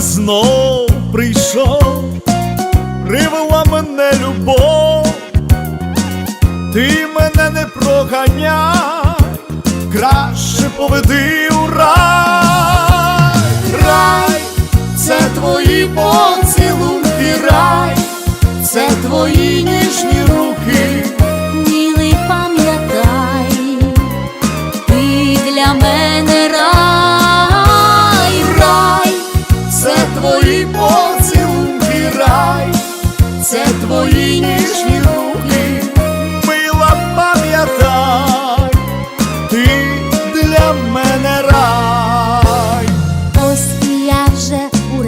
знов прийшов, привела мене любов, ти мене не проганяй, краще поведи у рай, рай, це твої поцілунки, рай, це твої ніжні руки.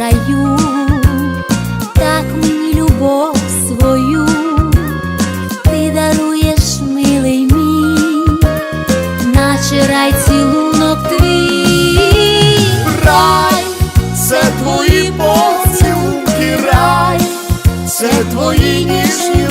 Раю, так мені любов свою, ти даруєш, милий мій, наче рай цілунок твій, Рай, це твої поцілунки, рай, це твої ніжні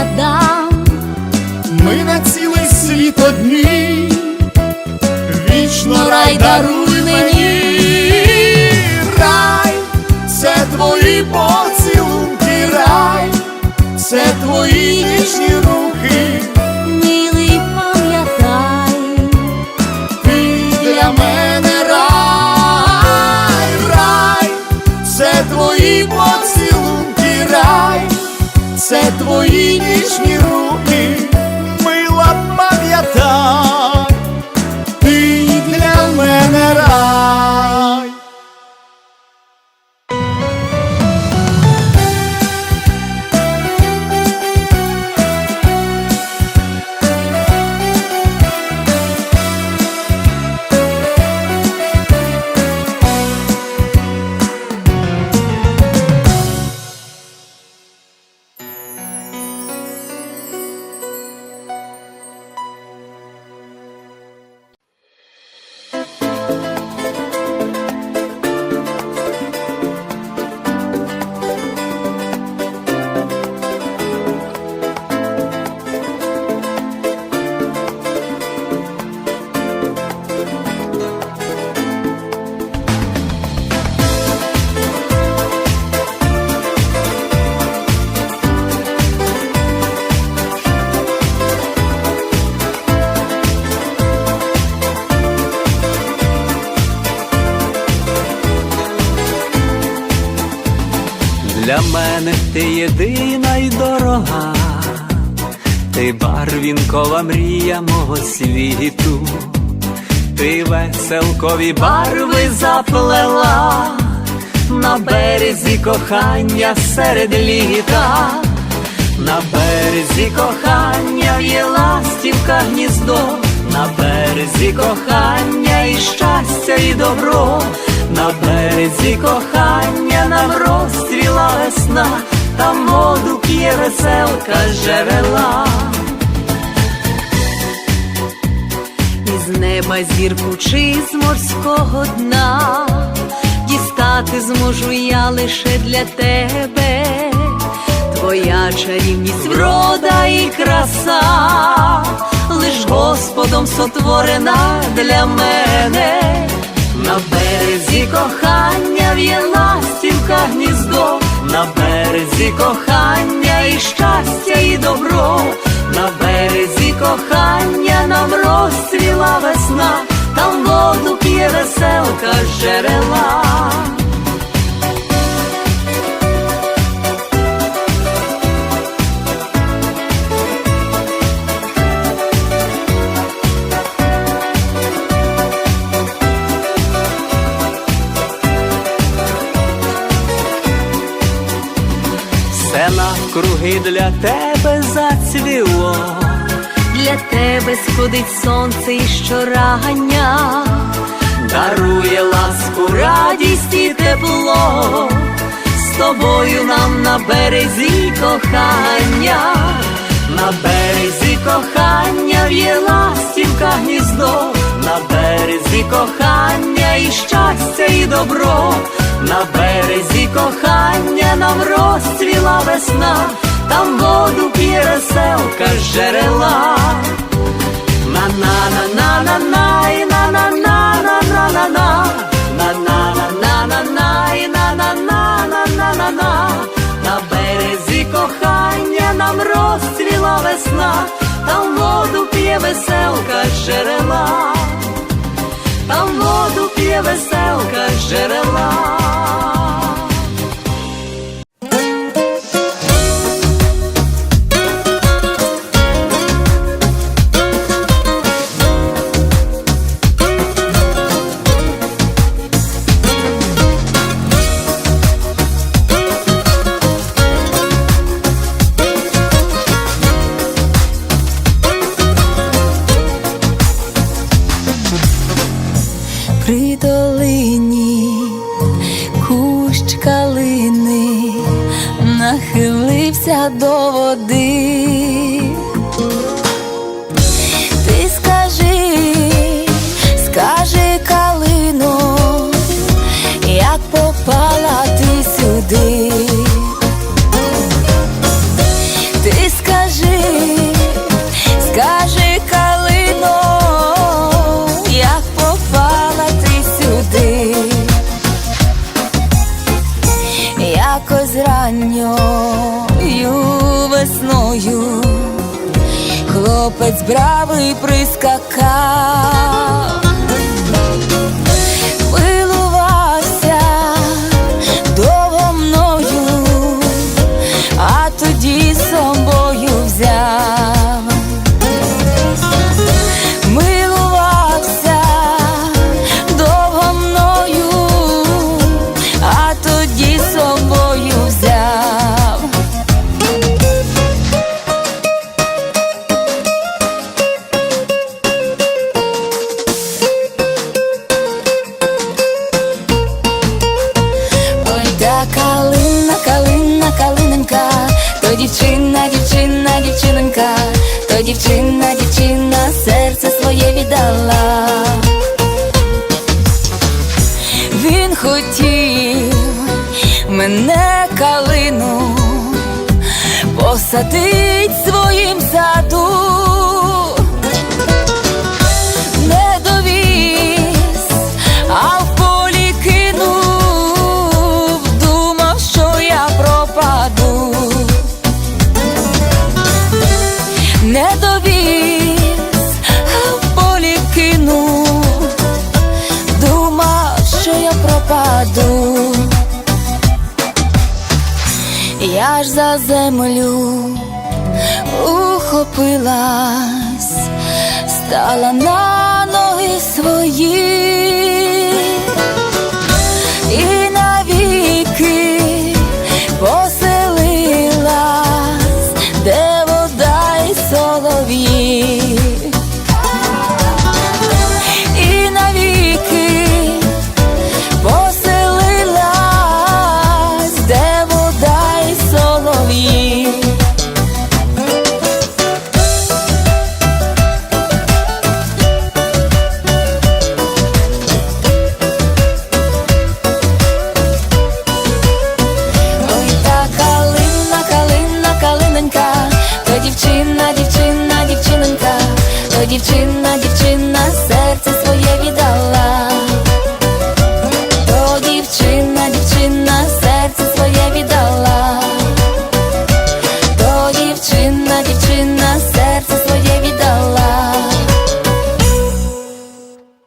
Адам, ми на цілий світ одні, вічно рай даруй мені, рай, це твої поцілунки, твої ніжні Для мене ти єдина й дорога, ти барвінкова мрія мого світу, ти веселкові барви заплела. На березі кохання серед літа, на березі кохання є ластівка гніздо, на березі кохання і щастя, і добро, на березі кохання нам розцвіла весна, там воду п'є веселка з джерела. Із неба зірку чи з морського дна дістати зможу я лише для тебе, твоя чарівність, врода і краса, лиш Господом сотворена для мене, на березі кохання в'є ластівка гніздо, на березі кохання і щастя, і добро, на березі кохання нам розцвіла весна, там воду п'є веселка з джерела. Навкруги для тебе зацвіло, для тебе сходить сонце і щорання, дарує ласку, радість і тепло, з тобою нам на березі кохання, на березі кохання в'є ластівка гніздо, на березі кохання і щастя, і добро, на березі кохання нам розцвіла весна, там воду п'є веселка жерела. На березі кохання нам розцвіла весна, там воду п'є веселка з жерела, там воду п'є веселка з жерела. Кущ калини нахилився до води. бравый прискакал. a ti. Я ж за землю ухопилась, стала на ноги свої. you dziewczyny